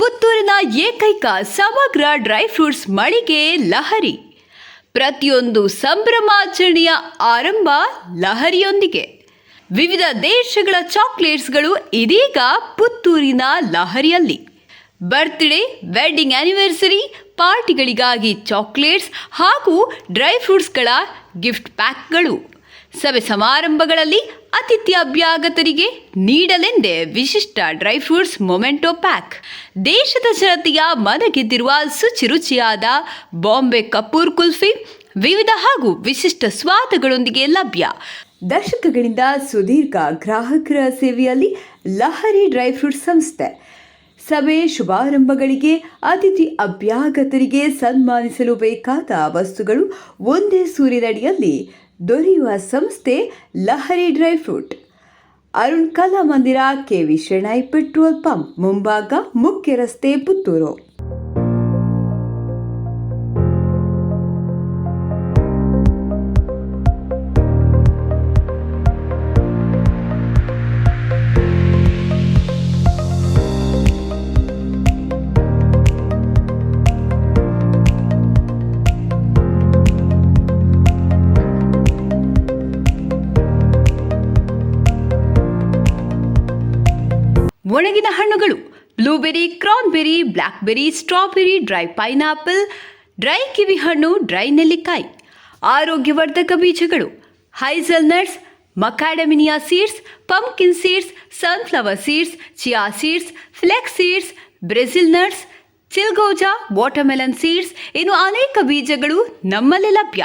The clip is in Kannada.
ಪುತ್ತೂರಿನ ಏಕೈಕ ಸಮಗ್ರ ಡ್ರೈ ಫ್ರೂಟ್ಸ್ ಮಳಿಗೆ ಲಹರಿ. ಪ್ರತಿಯೊಂದು ಸಂಭ್ರಮಾಚರಣೆಯ ಆರಂಭ ಲಹರಿಯೊಂದಿಗೆ. ವಿವಿಧ ದೇಶಗಳ ಚಾಕ್ಲೇಟ್ಸ್ಗಳು ಇದೀಗ ಪುತ್ತೂರಿನ ಲಹರಿಯಲ್ಲಿ. ಬರ್ತ್ಡೇ, ವೆಡ್ಡಿಂಗ್ ಆನಿವರ್ಸರಿ, ಪಾರ್ಟಿಗಳಿಗಾಗಿ ಚಾಕ್ಲೇಟ್ಸ್ ಹಾಗೂ ಡ್ರೈ ಫ್ರೂಟ್ಸ್ಗಳ ಗಿಫ್ಟ್ ಪ್ಯಾಕ್ಗಳು. ಸಭೆ ಸಮಾರಂಭಗಳಲ್ಲಿ ಅತಿಥಿ ಅಭ್ಯಾಗತರಿಗೆ ನೀಡಲೆಂದೇ ವಿಶಿಷ್ಟ ಡ್ರೈ ಫ್ರೂಟ್ಸ್ ಮೊಮೆಂಟೋ ಪ್ಯಾಕ್. ದೇಶದ ಜನತೆಯ ಮನಗೆದ್ದಿರುವ ಶುಚಿರುಚಿಯಾದ ಬಾಂಬೆ ಕಪೂರ್ ಕುಲ್ಫಿ ವಿವಿಧ ಹಾಗೂ ವಿಶಿಷ್ಟ ಸ್ವಾದಗಳೊಂದಿಗೆ ಲಭ್ಯ. ದಶಕಗಳಿಂದ ಸುದೀರ್ಘ ಗ್ರಾಹಕರ ಸೇವೆಯಲ್ಲಿ ಲಹರಿ ಡ್ರೈ ಫ್ರೂಟ್ ಸಂಸ್ಥೆ. ಸಭೆ ಶುಭಾರಂಭಗಳಿಗೆ ಅತಿಥಿ ಅಭ್ಯಾಗತರಿಗೆ ಸನ್ಮಾನಿಸಲು ಬೇಕಾದ ವಸ್ತುಗಳು ಒಂದೇ ಸೂರ್ಯನಡಿಯಲ್ಲಿ ದೊರೆಯುವ ಸಂಸ್ಥೆ ಲಹರಿ ಡ್ರೈ ಫ್ರೂಟ್. ಅರುಣ್ ಕಲಾ ಮಂದಿರ ಕೆವಿ ಶೆಣೈ ಪೆಟ್ರೋಲ್ ಪಂಪ್, ಮುಂಭಾಗ ಮುಖ್ಯ ರಸ್ತೆ ಪುತ್ತೂರು. ಒಣಗಿನ ಹಣ್ಣುಗಳು blueberry cranberry blackberry strawberry dry pineapple dry kiwi ಹಣ್ಣು ಡ್ರೈ ನೆಲ್ಲಿಕಾಯಿ. ಆರೋಗ್ಯವರ್ಧಕ ಬೀಜಗಳು hazelnuts nuts macadamia seeds pumpkin seeds sunflower seeds chia seeds flax seeds Brazil nuts chilgoza watermelon seeds ಇನ್ನು ಅನೇಕ ಬೀಜಗಳು ನಮ್ಮಲ್ಲಿ ಲಭ್ಯ.